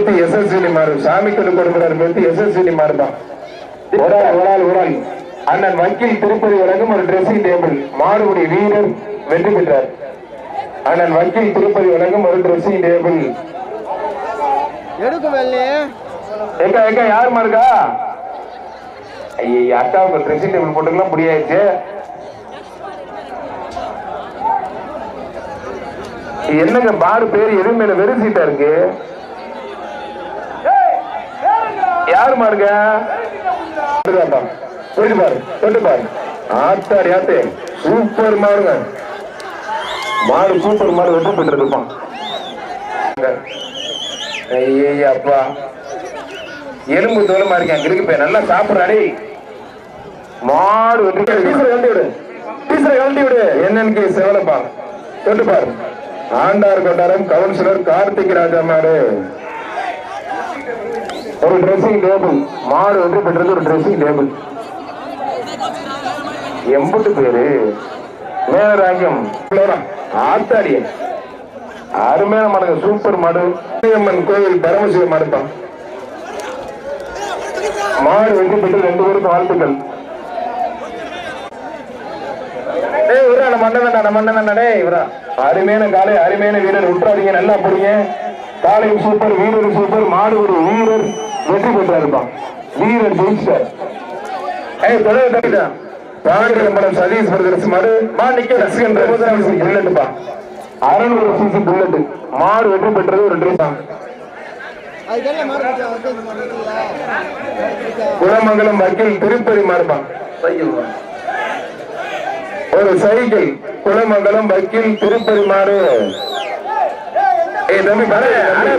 பேத்தி எஸ்எஸ்வினி மாறு. சாமிக்கு கொடுக்கிறார் பேத்தி எஸ்எஸ்வினி மாறு தான். ஒரு ஆள் ஒரு ஆள் ஒரு ஆள் அண்ணன் வக்கீல் திருப்பதி வழங்கும் ஒரு ட்ரெஸ்ஸிங் டேபிள் மாறுபடி வீரர் வெற்றி பெற்றார். அண்ணன் வக்கீல் திருப்பதி வழங்கும் ஒரு ட்ரெஸ்ஸிங் டேபிள் எடுக்கும் எங்க எங்க யாருமா இருக்கா ஐயா அக்காவுக்கு ட்ரெஸ்ஸிங் டேபிள் போட்டுக்கலாம் முடியாச்சு என்னங்க பாரு பேர் எதுவுமே வெறும் சீட்டா இருக்கு? யாரு மாருங்க அதுதான்ப்பா. போயிட்டு பாரு போயிட்டு பாரு. ஆத்தாடி ஆத்தே. சூப்பர் மாருங்க மாடு சூப்பர் மாடு வெற்றி பெற்றிருப்பான் ஐயப்பா எலும்பு தோலமா இருக்கேன். கிருக்கு போய் நல்லா சாப்பிடுறாடி. மாடு வெற்றி டீசரை கழட்டி விடு. டீசரை கழட்டி விடு. என்னன்னு செவலப்பா. தொட்டு பாரு. ஆண்டார் கொட்டாரம் கவுன்சிலர் கார்த்திக் ராஜா மாடு. ஒரு ட்ரெஸ்ஸிங் டேபிள் மாடு வந்து பெற்றது ஒரு ட்ரெஸ்ஸிங் டேபிள் எம்புட்டு பேரு. மேலராஜ்யம். ஆத்தாடி. அருமையான மாடுங்க. சூப்பர் மாடு. அம்மன் கோவில் பரமசிவ மாடுப்பா மாடு வெற்றி பெற்று ரெண்டு பேருக்கு வாழ்த்துக்கள். டேய் இவரா அருமையான காலை அருமையான வீரர். உற்றாதீங்க நல்லா போறீங்க காலையும் சூப்பர் வீரரும் சூப்பர். மாடு ஒரு வீரர். வெற்றி பெற்றாருப்பா. வீரர் ஜெயிச்சிட்டார் ஏய் தப்பிட்டா பாண்டிய மடம் சதீஷ் பிரதர்ஸ் ரசிகன் புல்லட்டுப்பா அறநூறு சிசி புல்லட் மாடு வெற்றி பெற்றது ஒரு ட்ரெஸ் தான் குலமங்கலம் வக்கீல் திருப்பதி மாறுபான் ஒரு சைக்கிள். குலமங்கலம் வக்கீல் திருப்பதி மாறு ஏய் தம்பி பாரு அண்ணா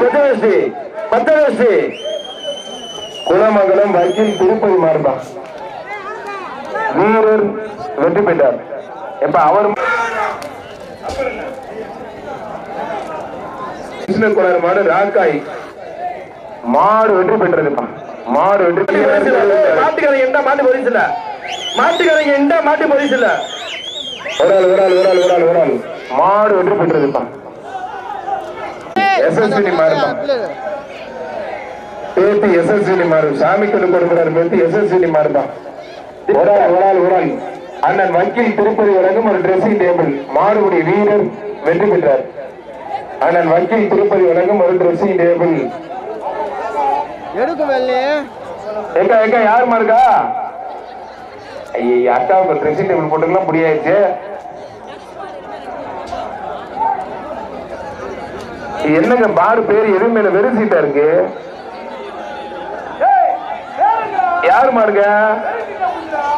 குலமங்கலம் வக்கீல் திருப்பதி மாறுபா வீரர் வெற்றி பெற்றார். எப்ப அவர் கிருஷ்ணகுமார் மாடு ராக்காய். மாடு வெற்றி பெற்றதுப்பா. மாடு வெற்றி மாட்டுக்காரங்க எந்த மாட்டு போலீஸ் இல்ல? மாட்டுக்காரங்க எந்த மாட்டு போலீஸ் இல்ல? ஒரு ஆள் ஒரு ஆள் ஒரு ஆள் ஒரு ஆள் ஒரு ஆள். மாடு வெற்றி பெற்றதுப்பா. எஸ்எஸ்வினி மாறுப்பா பேத்தி எஸ்எஸ்வினி மாறு சாமிக்கு கொடுக்கிறார் பேத்தி எஸ்எஸ்வினி மாறுப்பா ஒரு ஆள் ஒரு ஆள் ஒரு ஆள் அண்ணன் வக்கீல் திருப்பதி வழங்கும் ஒரு ட்ரெஸ்ஸிங் டேபிள் மாடுபடி வீரர் வெற்றி பெற்றார். அண்ணன் வக்கீல் திருப்பதி வழங்கும் ஒரு ட்ரெஸ்ஸிங் டேபிள் எடுக்கும் எங்க எங்க யாருமா இருக்கா ஐயா அக்காவுக்கு ட்ரெஸ்ஸிங் டேபிள் போட்டுக்கலாம். முடியாச்சு என்னங்க பாரு பேர் எதுவுமே இல்ல, வெறும் சீட்டா இருக்கு? யாரு மாடுங்க?